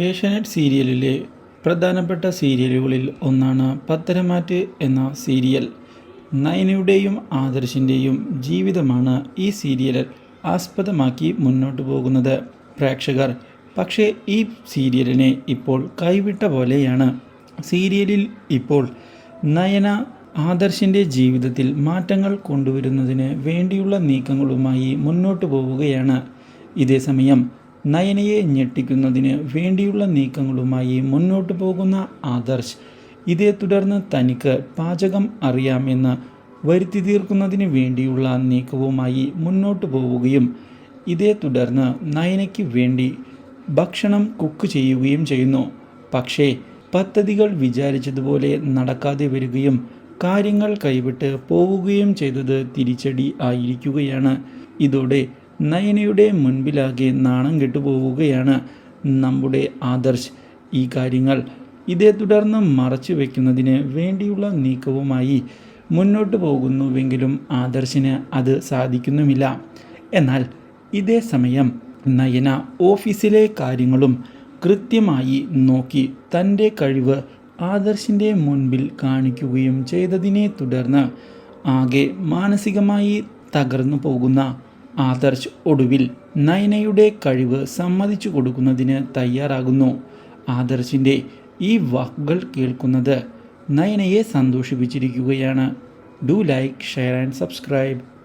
ഏഷ്യാനെറ്റ് സീരിയലിലെ പ്രധാനപ്പെട്ട സീരിയലുകളിൽ ഒന്നാണ് പത്തരമാറ്റ് എന്ന സീരിയൽ. നയനയുടെയും ആദർശിന്റെയും ജീവിതമാണ് ഈ സീരിയൽ ആസ്പദമാക്കി മുന്നോട്ട് പോകുന്നത്. പ്രേക്ഷകർ പക്ഷേ ഈ സീരിയലിനെ ഇപ്പോൾ കൈവിട്ട പോലെയാണ്. സീരിയലിൽ ഇപ്പോൾ നയന ആദർശിന്റെ ജീവിതത്തിൽ മാറ്റങ്ങൾ കൊണ്ടുവരുന്നതിന് വേണ്ടിയുള്ള നീക്കങ്ങളുമായി മുന്നോട്ട് പോവുകയാണ്. ഇതേസമയം നയനയെ ഞെട്ടിക്കുന്നതിന് വേണ്ടിയുള്ള നീക്കങ്ങളുമായി മുന്നോട്ട് പോകുന്ന ആദർശ്. ഇതേ തുടർന്ന് തനിക്ക് പാചകം അറിയാമെന്ന് വരുത്തി തീർക്കുന്നതിന് വേണ്ടിയുള്ള നീക്കവുമായി മുന്നോട്ട് പോവുകയും ഇതേ തുടർന്ന് നയനയ്ക്ക് വേണ്ടി ഭക്ഷണം കുക്ക് ചെയ്യുകയും ചെയ്യുന്നു. പക്ഷേ പദ്ധതികൾ വിചാരിച്ചതുപോലെ നടക്കാതെ വരികയും കാര്യങ്ങൾ കൈവിട്ട് പോവുകയും ചെയ്തത് തിരിച്ചടി ആയിരിക്കുകയാണ്. ഇതോടെ നയനയുടെ മുൻപിലാകെ നാണം കെട്ടുപോവുകയാണ് നമ്മുടെ ആദർശ്. ഈ കാര്യങ്ങൾ ഇതേ തുടർന്ന് മറച്ചു വയ്ക്കുന്നതിന് വേണ്ടിയുള്ള നീക്കവുമായി മുന്നോട്ട് പോകുന്നുവെങ്കിലും ആദർശിന് അത് സാധിക്കുന്നുമില്ല. എന്നാൽ ഇതേ സമയം നയന ഓഫീസിലെ കാര്യങ്ങളും കൃത്യമായി നോക്കി തന്റെ കഴിവ് ആദർശിന്റെ മുൻപിൽ കാണിക്കുകയും ചെയ്തതിനെ തുടർന്ന് ആകെ മാനസികമായി തകർന്നു പോകുന്ന ആദർശ് ഒടുവിൽ നയനയുടെ കഴിവ് സമ്മതിച്ചു കൊടുക്കുന്നതിന് തയ്യാറാകുന്നു. ആദർശിന്റെ ഈ വാക്കുകൾ കേൾക്കുന്നത് നയനയെ സന്തോഷിപ്പിച്ചിരിക്കുകയാണ്. Do like share and subscribe.